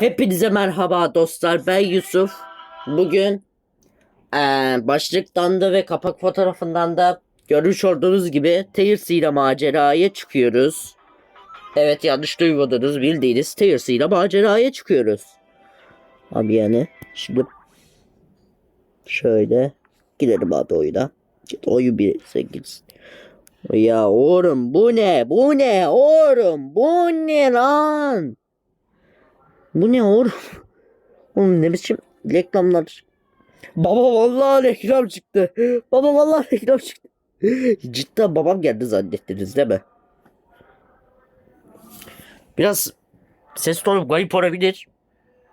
Hepinize merhaba dostlar. Ben Yusuf. Bugün eee, başlıktan da ve kapak fotoğrafından da görmüş olduğunuz gibi Tears ile maceraya çıkıyoruz. Evet yanlış duymadınız bildiğiniz Tears ile maceraya çıkıyoruz. Abi yani şimdi şöyle gidelim abi oyuna. Oyun bir sevgilisi. Ya oğlum bu ne? Bu ne oğlum? Bu ne lan? Bu ne oğlum? Oğlum ne biçim reklamlar? Baba vallahi reklam çıktı. Baba vallahi reklam çıktı. Cidden babam geldi zannettiniz değil mi? Biraz ses tonu garip olabilir.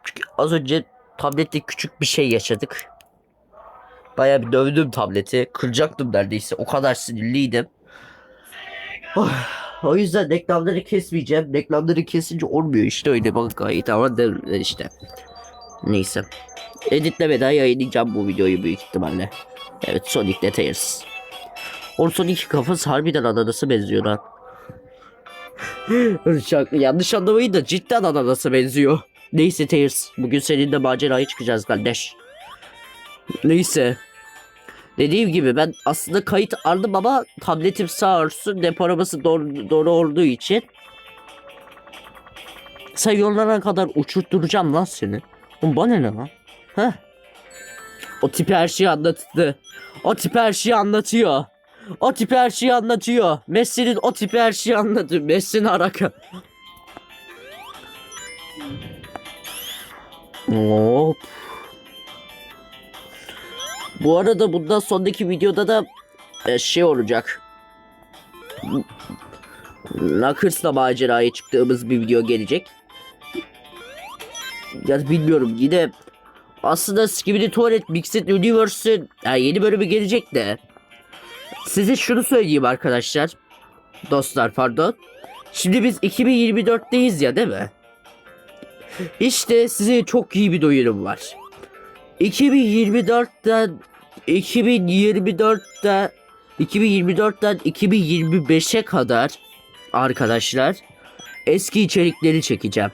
Çünkü az önce tablette küçük bir şey yaşadık. Bayağı bir dövdüm tableti. Kıracaktım neredeyse. O kadar sinirliydim. Oh, o yüzden reklamları kesmeyeceğim. Reklamları kesince olmuyor işte öyle bak gayet ama de işte. Neyse. Editlemeden yayınlayacağım bu videoyu büyük ihtimalle. Evet Sonic Tears. O Sonic kafası harbiden ananası benziyor lan. Yanlış anlamayın da cidden ananası benziyor. Neyse Tears. Bugün seninle maceraya çıkacağız kardeş. Neyse. Dediğim gibi ben aslında kayıt aldım ama tabletim sağ olsun depolaması doğru, doğru olduğu için sen yollara kadar uçurtturacağım lan seni. Oğlum bana ne lan? Heh. O tip her şeyi anlattı. O tip her şeyi anlatıyor. O tip her şeyi anlatıyor. Messi'nin o tip her şeyi anlatıyor. Messi'nin araka. Hop. Bu arada bundan sonraki videoda da e, şey olacak. Knackers'la maceraya çıktığımız bir video gelecek. Ya bilmiyorum yine aslında Skibidi Tuvalet Mixed Universe'ın yani yeni bölümü gelecek de size şunu söyleyeyim arkadaşlar. Dostlar pardon. Şimdi biz 2024'teyiz ya değil mi? İşte size çok iyi bir duyurum var. 2024'ten 2024'te 2024'ten 2025'e kadar arkadaşlar eski içerikleri çekeceğim.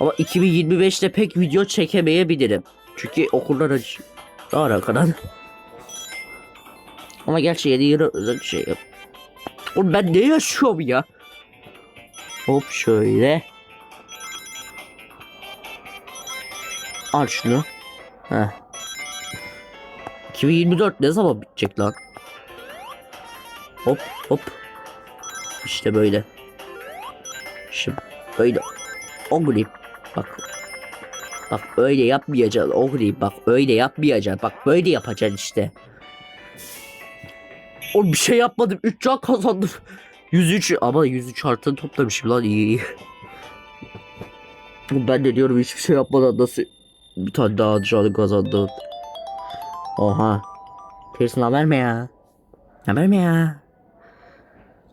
Ama 2025'te pek video çekemeyebilirim. Çünkü okullar aç. Daha arkadan. Ama gerçi yeni yıla özel şey yap. Oğlum ben ne yaşıyorum ya? Hop şöyle. Al şunu. Heh. 2024 ne zaman bitecek lan? Hop hop. İşte böyle. Şimdi böyle. Oğlum bak. Bak öyle yapmayacaksın oğlum bak öyle yapmayacaksın bak böyle yapacaksın işte. O bir şey yapmadım 3 can kazandım. 103 ama 103 artın toplamışım lan iyi iyi. Ben de diyorum hiçbir şey yapmadan nasıl bir tane daha canı kazandım. Oha. Pearson haber mi ya? Haber mi ya?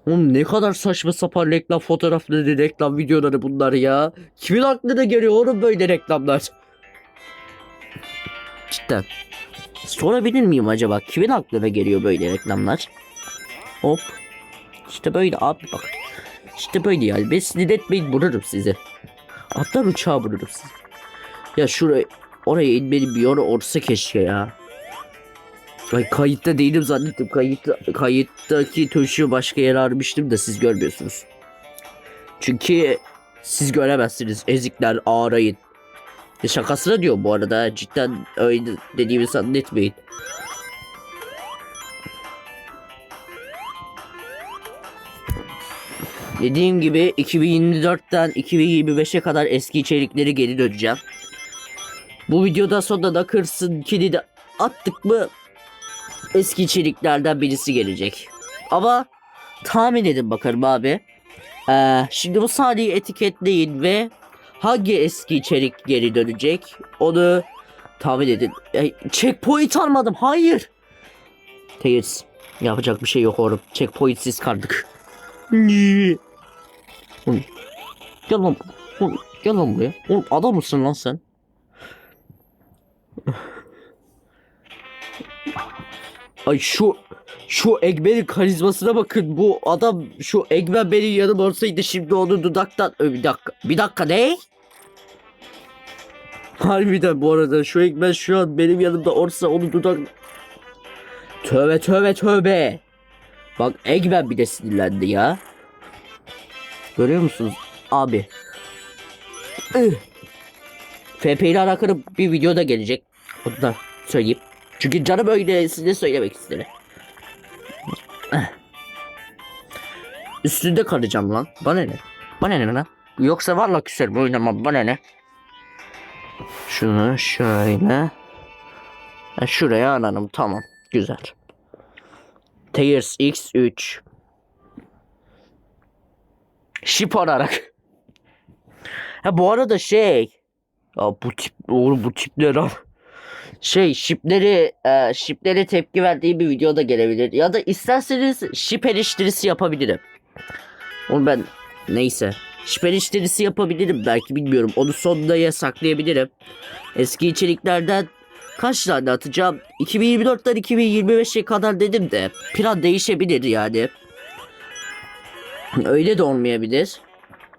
Oğlum ne kadar saçma sapan reklam fotoğrafları, reklam videoları bunlar ya. Kimin aklına geliyor oğlum böyle reklamlar? Cidden. Sorabilir miyim acaba? Kimin aklına geliyor böyle reklamlar? Hop. İşte böyle abi bak. İşte böyle yani. Ben sinir etmeyin vururum sizi. Atlar uçağı vururum sizi. Ya şuraya oraya inmeli bir yolu olsa keşke ya. Ay kayıtta değilim zannettim. Kayıtta, kayıttaki tuşu başka yere aramıştım da siz görmüyorsunuz. Çünkü siz göremezsiniz. Ezikler ağrayın. Ya şakasına diyor bu arada. Cidden öyle dediğimi zannetmeyin. Dediğim gibi 2024'ten 2025'e kadar eski içerikleri geri döneceğim. Bu videoda sonra Knackers'ın kilidi attık mı eski içeriklerden birisi gelecek. Ama tahmin edin bakalım abi. Ee, şimdi bu saniye etiketleyin ve hangi eski içerik geri dönecek onu tahmin edin. E, checkpoint almadım hayır. Teyiz. Yapacak bir şey yok oğlum. Checkpointsiz kaldık. Gel lan. Gel lan buraya. Oğlum adam mısın lan sen? Ay şu şu Egmen'in karizmasına bakın. Bu adam şu Egmen benim yanım olsaydı şimdi onu dudaktan Ö, bir dakika. Bir dakika ne? Harbiden bu arada şu ekmen şu an benim yanımda olsa onu dudak... Tövbe tövbe tövbe. Bak Eggman bir de sinirlendi ya. Görüyor musunuz? Abi. FP ile alakalı bir video da gelecek. Onu da söyleyeyim. Çünkü canım öyle size söylemek istedim. Eh. Üstünde kalacağım lan. Bana ne? Bana ne lan? Yoksa valla küserim oynamam. Bana ne? Şunu şöyle. Ha, şuraya alalım. Tamam. Güzel. Tears X3. Şip olarak. Ha bu arada şey. Ya bu tip oğlum bu tipler al. Şey şipleri e, şipleri tepki verdiği bir video da gelebilir. Ya da isterseniz şip eleştirisi yapabilirim. Onu ben neyse. Şip eleştirisi yapabilirim belki bilmiyorum. Onu sonuna saklayabilirim. Eski içeriklerden kaç tane atacağım? 2024'ten 2025'e kadar dedim de plan değişebilir yani. Öyle de olmayabilir.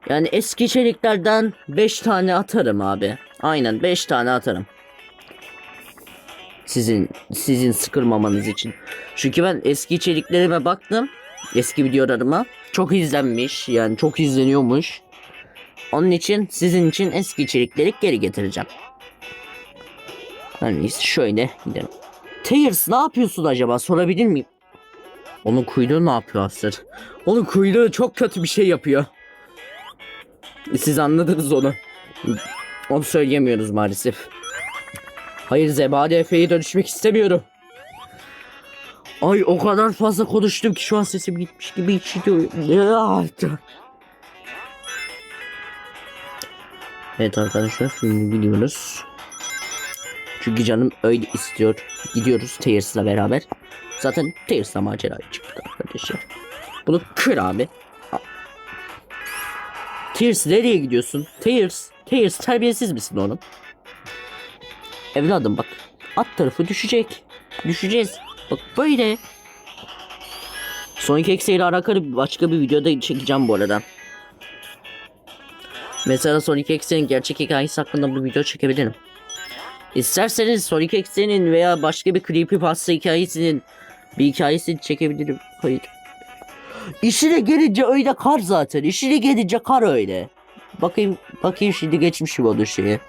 Yani eski içeriklerden 5 tane atarım abi. Aynen 5 tane atarım. Sizin sizin sıkılmamanız için. Çünkü ben eski içeriklerime baktım. Eski videolarıma. Çok izlenmiş. Yani çok izleniyormuş. Onun için sizin için eski içerikleri geri getireceğim. Hani şöyle gidelim. Tears ne yapıyorsun acaba sorabilir miyim? Onun kuyruğu ne yapıyor Asır? Onun kuyruğu çok kötü bir şey yapıyor. Siz anladınız onu. Onu söyleyemiyoruz maalesef. Hayır Zebani Efe'ye dönüşmek istemiyorum. Ay o kadar fazla konuştum ki şu an sesim gitmiş gibi hissediyorum. Evet arkadaşlar şimdi gidiyoruz. Çünkü canım öyle istiyor. Gidiyoruz Tears'la beraber. Zaten Tears'la maceraya çıktık arkadaşlar. Bunu kır abi. Tears nereye gidiyorsun? Tears. Tears terbiyesiz misin oğlum? Evladım bak. At tarafı düşecek. Düşeceğiz. Bak böyle. Sonic X ile alakalı başka bir videoda çekeceğim bu arada. Mesela Sonic X'in gerçek hikayesi hakkında bir video çekebilirim. İsterseniz Sonic X'in veya başka bir creepypasta hikayesinin bir hikayesini çekebilirim. Hayır. İşine gelince öyle kar zaten. İşine gelince kar öyle. Bakayım bakayım şimdi geçmiş mi onun şeyi.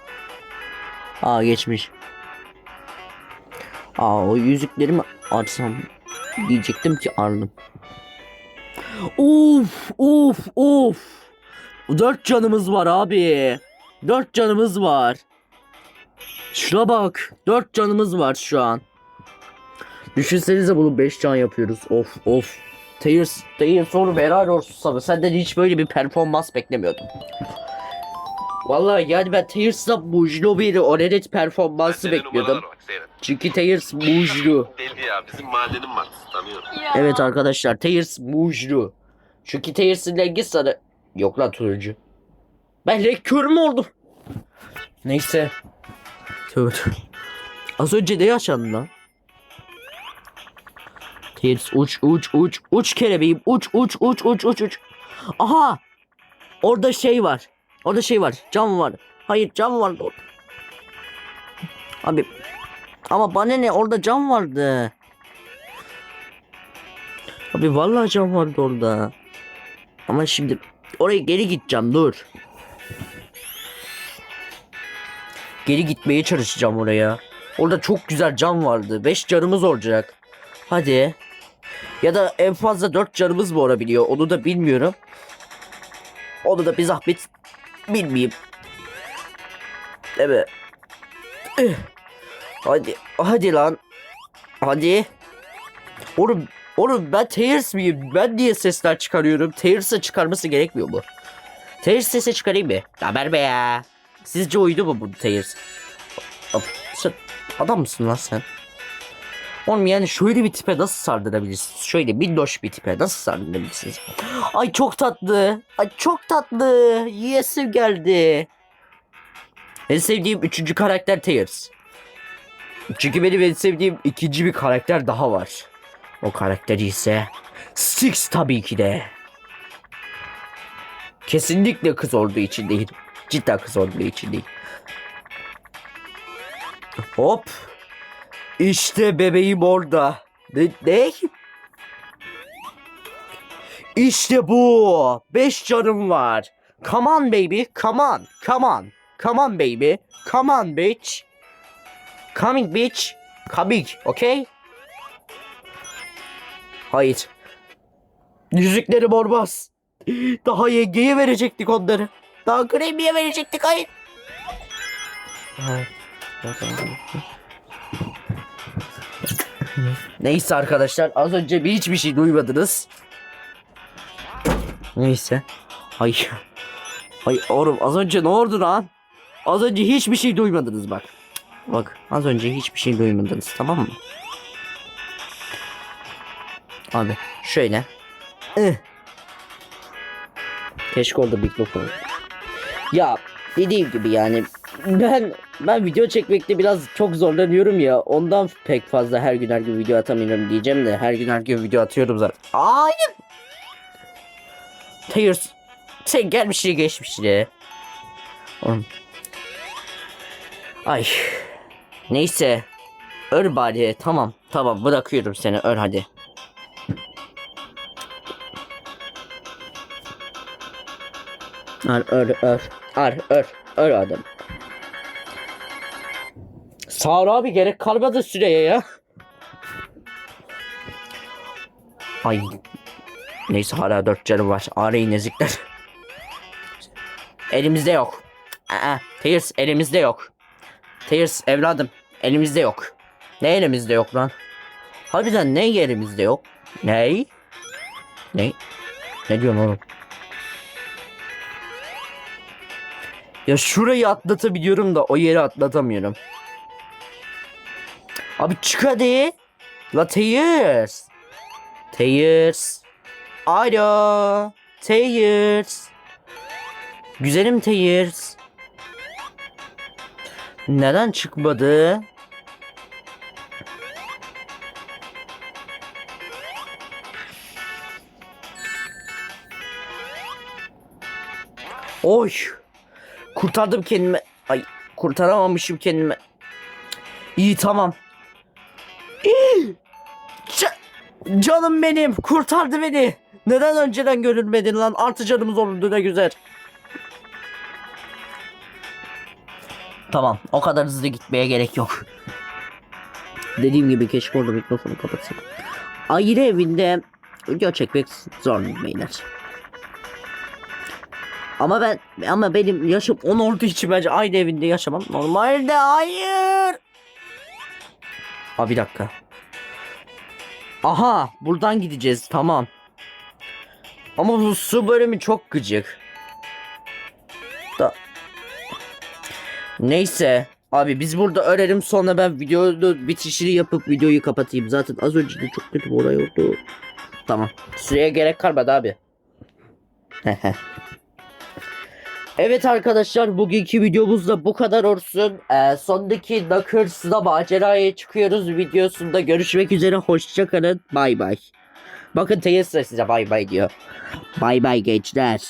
Aa geçmiş. Aa o yüzüklerimi açsam diyecektim ki aldım. Of of of. Dört canımız var abi. Dört canımız var. Şuna bak. Dört canımız var şu an. Düşünsenize bunu 5 can yapıyoruz. Of of. Tears, Tears oğlum helal olsun sana. Senden hiç böyle bir performans beklemiyordum. Vallahi yani ben Tears'la Mujlu bir Orenet performansı bekliyordum. numaralara bak Zeynep. Çünkü Tears Mujlu. Deli ya bizim mahallenin martısı tanıyorum. Evet arkadaşlar Tears Mujlu. Çünkü Tears'ın rengi sarı. Yok lan turuncu. Ben renk körü mü oldum? Neyse. Tövbe tövbe. Az önce ne yaşandı lan? Tears uç uç uç uç kelebeğim uç uç uç uç uç uç. Aha! Orada şey var. Orada şey var. Cam var. Hayır cam vardı orada. Abi ama bana ne orada cam vardı. Abi vallahi cam vardı orada. Ama şimdi oraya geri gideceğim dur. Geri gitmeye çalışacağım oraya. Orada çok güzel cam vardı. 5 canımız olacak. Hadi. Ya da en fazla 4 canımız mı olabiliyor? Onu da bilmiyorum. Onu da bir zahmet bilmeyeyim. Evet. Eh. Hadi. Hadi lan. Hadi. Oğlum, oğlum ben Tears miyim? Ben niye sesler çıkarıyorum? Tears'ı çıkarması gerekmiyor mu? Tears sesi çıkarayım mı? Haber be ya. Sizce uydu mu bu Tears? Sen adam mısın lan sen? Oğlum yani şöyle bir tipe nasıl sardırabilirsiniz? Şöyle minnoş bir tipe nasıl sardırabilirsiniz? Ay çok tatlı. Ay çok tatlı. Yesim geldi. En sevdiğim üçüncü karakter Tears. Çünkü benim en sevdiğim ikinci bir karakter daha var. O karakteri ise Styx tabii ki de. Kesinlikle kız olduğu için değil. Cidden kız olduğu için değil. Hop. İşte bebeğim orada. Ne? ne? İşte bu. Beş canım var. Come on baby. Come on. Come on. Come on baby. Come on bitch. Coming bitch. Coming. Okay? Hayır. Yüzüklerim olmaz. Daha yengeye verecektik onları. Daha Grammy'ye verecektik hayır. Neyse arkadaşlar az önce bir hiçbir şey duymadınız. Neyse. Ay. Ay oğlum az önce ne oldu lan? Az önce hiçbir şey duymadınız bak. Bak az önce hiçbir şey duymadınız tamam mı? Abi şöyle. Ih. Keşke orada mikrofon. Ya dediğim gibi yani ben ben video çekmekte biraz çok zorlanıyorum ya. Ondan pek fazla her gün her gün video atamıyorum diyeceğim de her gün her gün video atıyorum zaten. Hayır. Tears. Sen gelmişini geçmişini. Oğlum. Ay. Neyse. Öl bari. Tamam. Tamam bırakıyorum seni. Öl hadi. Ar ör ör. Ar ör. Ör adam. Sağır abi gerek kalmadı süreye ya. Ay. Neyse hala dört canım var. Arayın ezikler. Elimizde yok. Aa, Tears elimizde yok. Tears evladım elimizde yok. Ne elimizde yok lan? Harbiden ne elimizde yok? Ney? Ne? Ne diyorsun oğlum? Ya şurayı atlatabiliyorum da o yeri atlatamıyorum. Abi çık hadi. La Tears. Tears. Alo. Tears. Güzelim Tears. Neden çıkmadı? Oy. Kurtardım kendimi. Ay kurtaramamışım kendimi. İyi tamam. Canım benim kurtardı beni. Neden önceden görülmedin lan? Artı canımız olurdu ne güzel. Tamam o kadar hızlı gitmeye gerek yok. Dediğim gibi keşke orada mikrofonu kapatsaydım. Aile evinde video çekmek zor beyler. Ama ben ama benim yaşım 10 olduğu için bence aynı evinde yaşamam normalde hayır. Aa bir dakika. Aha buradan gideceğiz tamam. Ama bu su bölümü çok gıcık. Da. Neyse. Abi biz burada örelim sonra ben videoyu bitişini yapıp videoyu kapatayım. Zaten az önce de çok kötü bir olay oldu. Tamam. Süreye gerek kalmadı abi. Evet arkadaşlar bugünkü videomuz da bu kadar olsun. Ee, sondaki Knockers'da maceraya çıkıyoruz videosunda görüşmek üzere. Hoşçakalın. Bay bay. Bakın Tesla size bay bay diyor. Bay bay gençler.